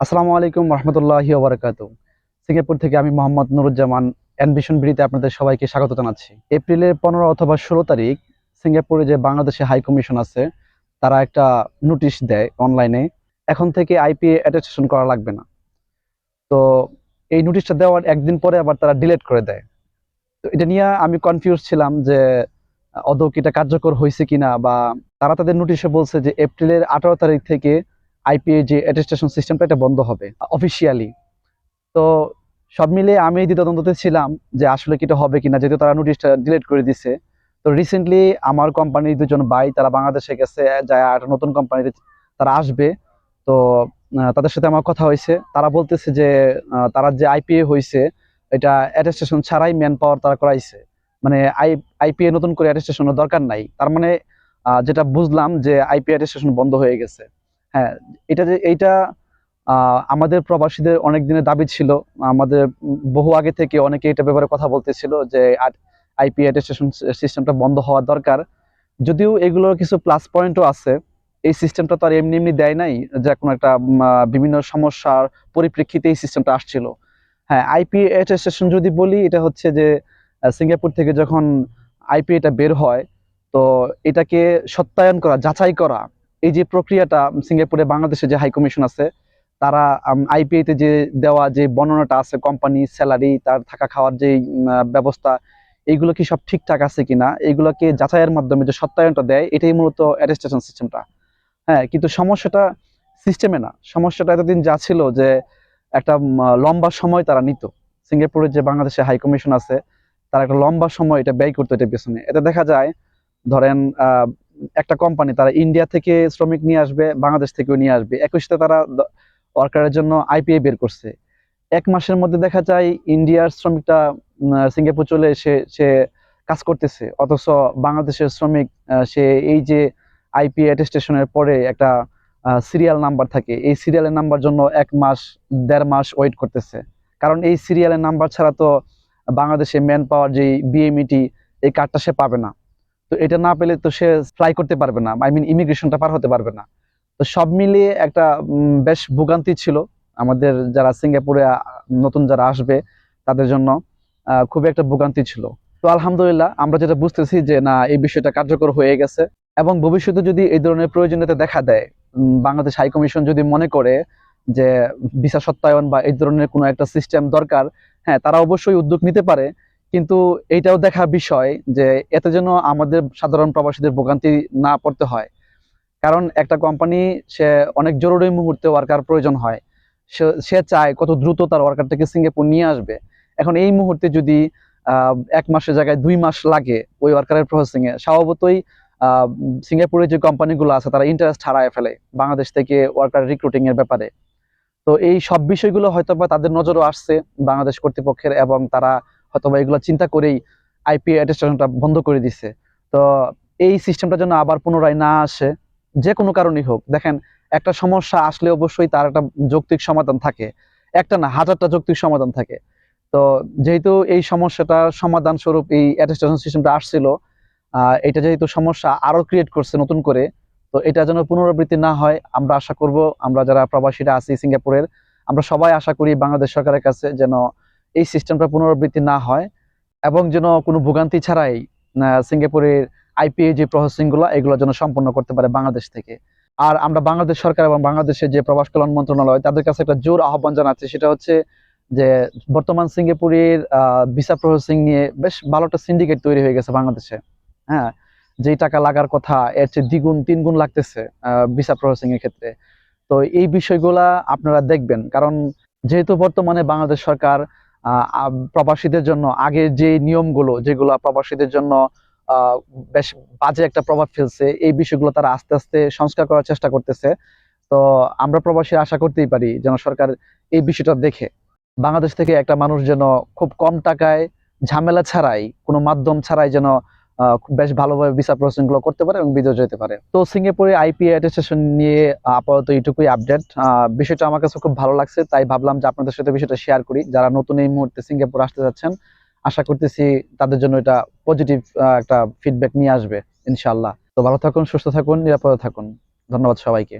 আসসালামু আলাইকুম রহমতুল্লাহি ওবরাকাতু সিঙ্গাপুর থেকে আমি মোহাম্মদ নুরুজ্জামান অ্যানভিশন বিডিতে আপনাদের সবাইকে স্বাগত জানাচ্ছি। এপ্রিলের পনেরো অথবা ষোলো তারিখ সিঙ্গাপুরে যে বাংলাদেশে হাই কমিশন আছে, তারা একটা নোটিশ দেয় অনলাইনে, এখন থেকে আইপিএ অ্যাটেস্টেশন করা লাগবে না। তো এই নোটিশটা দেওয়ার একদিন পরে আবার তারা ডিলেট করে দেয়। তো এটা নিয়ে আমি কনফিউজ ছিলাম যে কি এটা কার্যকর হয়েছে কিনা বা তারা তাদের নোটিশে বলছে যে এপ্রিলের আঠারো তারিখ থেকে আইপিএ যে অ্যাটেস্টেশন সিস্টেমটা এটা বন্ধ হবে অফিসিয়ালি তো সব মিলে আমি দ্বিধাদ্বন্দ্বতে ছিলাম যে আসলে কি এটা হবে কিনা, যেহেতু তারা নোটিশটা ডিলিট করে দিছে। তো রিসেন্টলি আমার কোম্পানির দুজন ভাই, তারা বাংলাদেশে গেছে, যায় আর নতুন কোম্পানিতে তারা আসবে। তো তাদের সাথে আমার কথা হয়েছে। তারা বলতেছে যে তারা যে আইপিএ হয়েছে এটা অ্যাটেস্টেশন ছাড়াই ম্যান পাওয়ার তারা করাইছে। মানে আই আইপিএ নতুন করে অ্যাটেস্টেশনের দরকার নাই। তার মানে যেটা বুঝলাম যে আইপিএ অ্যাটেস্টেশন বন্ধ হয়ে গেছে। হ্যাঁ এটা যে এইটা আমাদের প্রবাসীদের অনেক দিনের দাবি ছিল। আমাদের বহু আগে থেকে অনেকে এটা ব্যাপারে কথা বলতেছিল যে আইপি অ্যাটেস্টেশন সিস্টেমটা বন্ধ হওয়া দরকার। যদিও এগুলোর কিছু প্লাস পয়েন্টও আছে। এই সিস্টেমটা তো আর এমনি এমনি দেয় নাই, যে কোনো একটা বিভিন্ন সমস্যার পরিপ্রেক্ষিতে এই সিস্টেমটা আসছিল। হ্যাঁ আইপি অ্যাটেস্টেশন যদি বলি, এটা হচ্ছে যে সিঙ্গাপুর থেকে যখন আইপি এটা বের হয়, তো এটাকে সত্যায়ন করা, যাচাই করা এই যে প্রক্রিয়াটা সিঙ্গাপুরে বাংলাদেশে যে হাই কমিশন আছে, তারা আইপিআই তে যে দেওয়া যে বর্ণনাটা আছে কোম্পানি স্যালারি তার থাকা খাওয়ার যে ব্যবস্থা, এইগুলো কি সব ঠিকঠাক আছে কিনা? এইগুলোকে যাচাইয়ের মাধ্যমে যে সত্যায়নটা দেয়, এটাই মূলত অ্যাটেস্টেশন সিস্টেমটা হ্যাঁ কিন্তু সমস্যাটা সিস্টেমে না। সমস্যাটা এতদিন যা ছিল যে, একটা লম্বা সময় তারা নিত। সিঙ্গাপুরের যে বাংলাদেশে হাই কমিশন আছে, তারা একটা লম্বা সময় এটা ব্যয় করতো এটা পেছনে। এটা দেখা যায়, ধরেন একটা কোম্পানি তারা ইন্ডিয়া থেকে শ্রমিক নিয়ে আসবে, বাংলাদেশ থেকেও নিয়ে আসবে। একই সাথে তারা ওয়ার্কারের জন্য আইপিএ বের করছে। এক মাসের মধ্যে দেখা যায় ইন্ডিয়ার শ্রমিকটা সিঙ্গাপুর চলে এসে, সে কাজ করতেছে। অথচ বাংলাদেশের শ্রমিক সে এই যে আইপি অ্যাটেস্টেশনের পরে একটা সিরিয়াল নাম্বার থাকে। এই সিরিয়ালের নাম্বার জন্য এক মাস, দেড় মাস ওয়েট করতেছে। কারণ এই সিরিয়ালের নাম্বার ছাড়া তো বাংলাদেশে ম্যান পাওয়ার যে বিএমইটি এই কার্ডটা সে পাবে না। তো এটা না পেলে তো সে ফ্লাই করতে পারবে না আই মিন ইমিগ্রেশনটা পার হতে পারবে না। তো সব মিলিয়ে একটা বেশ ভোগান্তি ছিল আমাদের যারা সিঙ্গাপুরে নতুন যারা আসবে তাদের জন্য খুবই একটা ভোগান্তি ছিল। তো আলহামদুলিল্লাহ আমরা যেটা বুঝতেছি যে না, এই বিষয়টা কার্যকর হয়ে গেছে এবং ভবিষ্যতে যদি এই ধরনের প্রয়োজনীয়তা দেখা দেয় বাংলাদেশ হাই কমিশন যদি মনে করে যে, ভিসা সত্যায়ন বা এই ধরনের কোনো একটা সিস্টেম দরকার হ্যাঁ তারা অবশ্যই উদ্যোগ নিতে পারে। কিন্তু এইটাও দেখা বিষয় যে এতে যেন আমাদের সাধারণ প্রবাসীদের ভোগান্তি না পড়তে হয়। কারণ একটা কোম্পানি সে অনেক জরুরি মুহূর্তে ওয়ার্কার প্রয়োজন হয়। সে- চায় কত দ্রুত তার ওয়ার্কারটাকে সিঙ্গাপুর নিয়ে আসবে। এখন এই মুহূর্তে যদি এক মাসের জায়গায় দুই মাস লাগে ওই ওয়ার্কারের প্রসেসিং এ স্বভাবতই আহ, সিঙ্গাপুরের যে কোম্পানিগুলো আছে তারা ইন্টারেস্ট হারায় ফেলে বাংলাদেশ থেকে ওয়ার্কার রিক্রুটিং এর ব্যাপারে। তো এই সব বিষয়গুলো হয়তো বা তাদের নজরও আসছে বাংলাদেশ কর্তৃপক্ষের এবং তারা হয়তোবা এগুলো চিন্তা করেই আইপি অ্যাটেস্টেশনটা বন্ধ করে দিছে। তো এই সিস্টেমটা যেন আবার পুনরায় না আসে, যে কোনো কারণেই হোক। দেখেন, একটা সমস্যা আসলে অবশ্যই তার একটা যৌক্তিক সমাধান থাকে। একটা না, হাজারটা যৌক্তিক সমাধান থাকে। তো যেহেতু এই সমস্যাটা সমাধান স্বরূপ এই অ্যাটেস্টেশন সিস্টেমটা আসছিল এটা যেহেতু সমস্যা আরও ক্রিয়েট করছে নতুন করে, তো এটা যেন পুনরাবৃত্তি না হয়, আমরা আশা করব, আমরা যারা প্রবাসীরা আছি সিঙ্গাপুরের, আমরা সবাই আশা করি বাংলাদেশ সরকারের কাছে যেন এই সিস্টেমটা পুনরাবৃত্তি না হয় এবং যেন কোনো ভোগান্তি ছাড়াই সিঙ্গাপুরের আইপিএ যে প্রসেসিংগুলো এগুলো যেন সম্পন্ন করতে পারে বাংলাদেশ থেকে। আর আমরা বাংলাদেশ সরকার এবং বাংলাদেশের যে প্রবাস কল্যাণ মন্ত্রণালয়, তাদের কাছে একটা জোর আহ্বান জানাচ্ছি, সেটা হচ্ছে যে বর্তমান সিঙ্গাপুরের ভিসা প্রসেসিং নিয়ে বেশ ভালো একটা সিন্ডিকেট তৈরি হয়ে গেছে বাংলাদেশে। হ্যাঁ যেই টাকা লাগার কথা, এর চেয়ে দ্বিগুণ, তিনগুণ লাগতেছে ভিসা প্রসেসিং এর ক্ষেত্রে। তো এই বিষয়গুলা আপনারা দেখবেন, কারণ যেহেতু বর্তমানে বাংলাদেশ সরকার প্রবাসীদের জন্য, আগে যে নিয়মগুলো, যেগুলো প্রবাসীদের জন্য বেশ বাজে একটা প্রভাব ফেলছে, এই বিষয়গুলো তারা আস্তে আস্তে সংস্কার করার চেষ্টা করতেছে। তো আমরা প্রবাসী আশা করতেই পারি যেন সরকার এই বিষয়টা দেখে। বাংলাদেশ থেকে একটা মানুষ যেন খুব কম টাকায় ঝামেলা ছাড়াই, কোনো মাধ্যম ছাড়াই যেন বেশ ভালোভাবে ভিসা প্রসেসিংগুলো করতে পারে এবং বিদেশ যেতে পারে। তো সিঙ্গাপুরে আইপিএ অ্যাটেস্টেশন নিয়ে আপাতত এইটুকুই আপডেট বিষয়টা আমার কাছে খুব ভালো লাগছে, তাই ভাবলাম যে আপনাদের সাথে বিষয়টা শেয়ার করি। যারা নতুন এই মুহূর্তে সিঙ্গাপুর আসতে যাচ্ছেন, আশা করতেছি তাদের জন্য এটা পজিটিভ একটা ফিডব্যাক নিয়ে আসবে ইনশাল্লাহ তো ভালো থাকুন, সুস্থ থাকুন, নিরাপদে থাকুন। ধন্যবাদ সবাইকে।